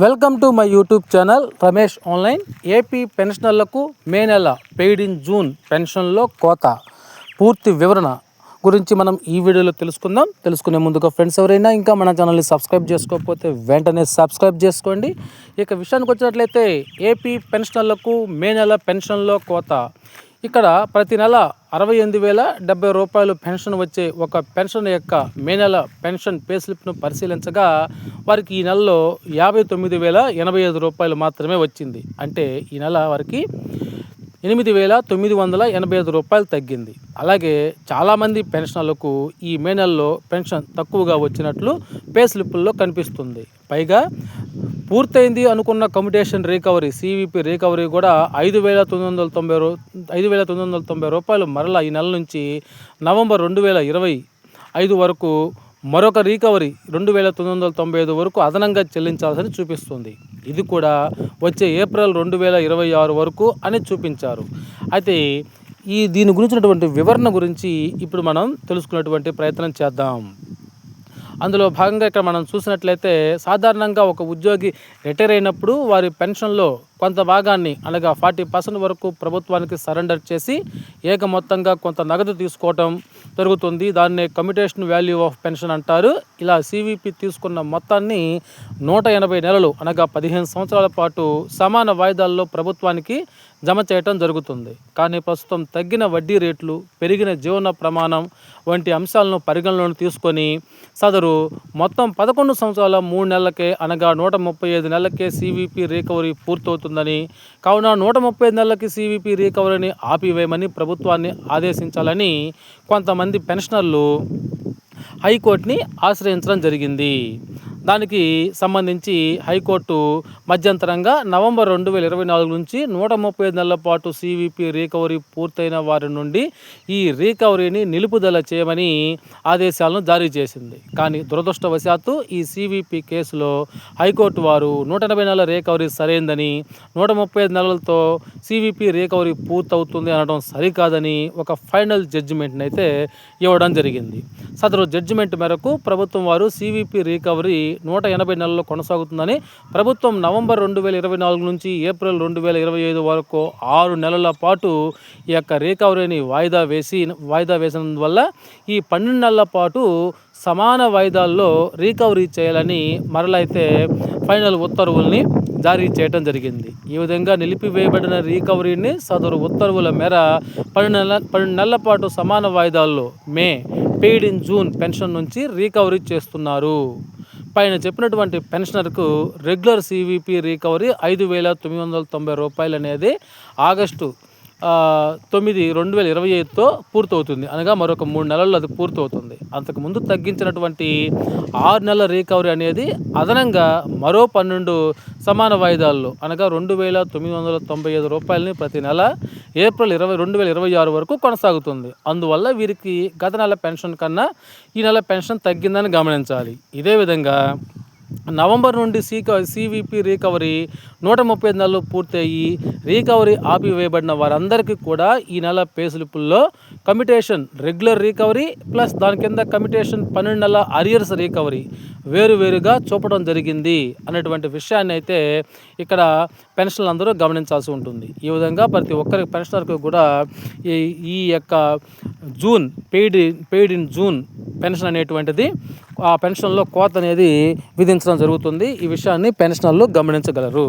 Welcome to my YouTube channel Ramesh online. AP పెన్షనర్లకు May నెల paid in June పెన్షన్లో కోత. పూర్తి వివరణ గురించి మనం ఈ వీడియోలో తెలుసుకుందాం. తెలుసుకునే ముందుగా ఫ్రెండ్స్ ఎవరైనా ఇంకా మన ఛానల్ని సబ్స్క్రైబ్ చేసుకోకపోతే వెంటనే సబ్స్క్రైబ్ చేసుకోండి. ఇక విషయానికి వచ్చినట్లయితే ఏపీ పెన్షనర్లకు మే నెల పెన్షన్లో కోత. ఇక్కడ ప్రతి నెల అరవై ఎనిమిది వేల డెబ్బై రూపాయలు పెన్షన్ వచ్చే ఒక పెన్షన్ యొక్క మే నెల పెన్షన్ పే స్లిప్ను పరిశీలించగా వారికి ఈ నెలలో యాభై తొమ్మిది వేల ఎనభై ఐదు రూపాయలు మాత్రమే వచ్చింది. అంటే ఈ నెల వారికి ఎనిమిది వేల తొమ్మిది వందల ఎనభై ఐదు రూపాయలు తగ్గింది. అలాగే చాలామంది పెన్షనర్లకు ఈ మే నెలలో పెన్షన్ తక్కువగా వచ్చినట్లు పే స్లిప్పుల్లో కనిపిస్తుంది. పైగా పూర్తయింది అనుకున్న కమ్యూటేషన్ రికవరీ సివిపి రికవరీ కూడా ఐదు వేల తొమ్మిది వందల తొంభై రూ ఐదు వేల తొమ్మిది వందల తొంభై రూపాయలు మరలా ఈ నెల నుంచి నవంబర్ రెండు వేల ఇరవై ఐదు వరకు మరొక రికవరీ రెండు వేల తొమ్మిది వందల తొంభై ఐదు వరకు అదనంగా చెల్లించాల్సిన చూపిస్తుంది. ఇది కూడా వచ్చే ఏప్రిల్ రెండు వేల ఇరవై ఆరు వరకు అని చూపించారు. అయితే ఈ దీని గురించినటువంటి వివరణ గురించి ఇప్పుడు మనం తెలుసుకునేటువంటి ప్రయత్నం చేద్దాం. అందులో భాగంగా ఇక్కడ మనం చూసినట్లయితే సాధారణంగా ఒక ఉద్యోగి రిటైర్ అయినప్పుడు వారి పెన్షన్లో కొంత భాగాన్ని అనగా ఫార్టీ పర్సెంట్ వరకు ప్రభుత్వానికి సరెండర్ చేసి ఏక మొత్తంగా కొంత నగదు తీసుకోవటం జరుగుతుంది. దాన్నే కమ్యూటేషన్ వాల్యూ ఆఫ్ పెన్షన్ అంటారు. ఇలా సివిపి తీసుకున్న మొత్తాన్ని నూట ఎనభై నెలలు అనగా పదిహేను సంవత్సరాల పాటు సమాన వాయిదాల్లో ప్రభుత్వానికి జమ చేయటం జరుగుతుంది. కానీ ప్రస్తుతం తగ్గిన వడ్డీ రేట్లు పెరిగిన జీవన ప్రమాణం వంటి అంశాలను పరిగణలోకి తీసుకొని సదరు మొత్తం పదకొండు సంవత్సరాల మూడు నెలలకే అనగా నూట ముప్పై ఐదు నెలలకే సివిపి రికవరీ పూర్తవుతుంది. పూర్తవుతుందని కావున నూట ముప్పై నెలలకి సివిపి రికవరీని ఆపివేయమని ప్రభుత్వాన్ని ఆదేశించాలని కొంతమంది పెన్షనర్లు హైకోర్టుని ఆశ్రయించడం జరిగింది. దానికి సంబంధించి హైకోర్టు మధ్యంతరంగా నవంబర్ రెండు వేల ఇరవై నాలుగు నుంచి నూట ముప్పై ఐదు నెలల పాటు సివిపి రికవరీ పూర్తయిన వారి నుండి ఈ రికవరీని నిలుపుదల చేయమని ఆదేశాలను జారీ చేసింది. కానీ దురదృష్టవశాత్తు ఈ సివిపి కేసులో హైకోర్టు వారు నూట ఎనభై నెలల రికవరీ సరైందని నూట ముప్పై ఐదు నెలలతో సివిపి రికవరీ పూర్తవుతుంది అనడం సరికాదని ఒక ఫైనల్ జడ్జిమెంట్ని అయితే ఇవ్వడం జరిగింది. సదరు జడ్జిమెంట్ మేరకు ప్రభుత్వం వారు సివిపి రికవరీ నూట ఎనభై నెలల్లో కొనసాగుతుందని ప్రభుత్వం నవంబర్ రెండు వేల ఇరవై నాలుగు నుంచి ఏప్రిల్ రెండు వేల ఇరవై ఐదు వరకు ఆరు నెలల పాటు ఈ యొక్క రికవరీని వాయిదా వేసి వాయిదా వేసినందువల్ల ఈ పన్నెండు నెలల పాటు సమాన వాయిదాల్లో రీకవరీ చేయాలని మరలైతే ఫైనల్ ఉత్తర్వుల్ని జారీ చేయడం జరిగింది. ఈ విధంగా నిలిపివేయబడిన రీకవరీని సదరు ఉత్తర్వుల మేర పన్నెండు నెలల పన్నెండు నెలల పాటు సమాన వాయిదాల్లో May paid in June pension నుంచి రికవరీ చేస్తున్నారు. పైన చెప్పినటువంటి పెన్షనర్కు రెగ్యులర్ సివిపి రికవరీ ఐదు వేల తొమ్మిది వందల తొంభై రూపాయలు అనేది ఆగస్టు తొమ్మిది రెండు వేల ఇరవై ఐదుతో పూర్తవుతుంది. అనగా మరొక మూడు నెలల్లో అది పూర్తవుతుంది. అంతకుముందు తగ్గించినటువంటి ఆరు నెలల రికవరీ అనేది అదనంగా మరో పన్నెండు సమాన వాయిదాల్లో అనగా రెండు వేల తొమ్మిది వందల తొంభై ఐదు రూపాయలని ప్రతి నెల ఏప్రిల్ ఇరవై రెండు వేల ఇరవై ఆరు వరకు కొనసాగుతుంది. అందువల్ల వీరికి గత నెల పెన్షన్ కన్నా ఈ నెల పెన్షన్ తగ్గిందని గమనించాలి. ఇదే విధంగా నవంబర్ నుండి సీక సివిపి రికవరీ నూట ముప్పై ఐదు నెలలు పూర్తయి రికవరీ ఆపివేయబడిన వారందరికీ కూడా ఈ నెల పే స్లిప్పుల్లో కమిటేషన్ రెగ్యులర్ రికవరీ ప్లస్ దాని కింద కమిటేషన్ పన్నెండు నెలల అరియర్స్ రికవరీ వేరువేరుగా చూపడం జరిగింది అనేటువంటి విషయాన్ని అయితే ఇక్కడ పెన్షన్లు అందరూ గమనించాల్సి ఉంటుంది. ఈ విధంగా ప్రతి ఒక్కరి పెన్షనర్కి కూడా ఈ ఈ యొక్క June paid paid in June pension అనేటువంటిది పెన్షన్లో కోత అనేది విధించడం జరుగుతుంది. ఈ విషయాన్ని పెన్షనర్లు గమనించగలరు.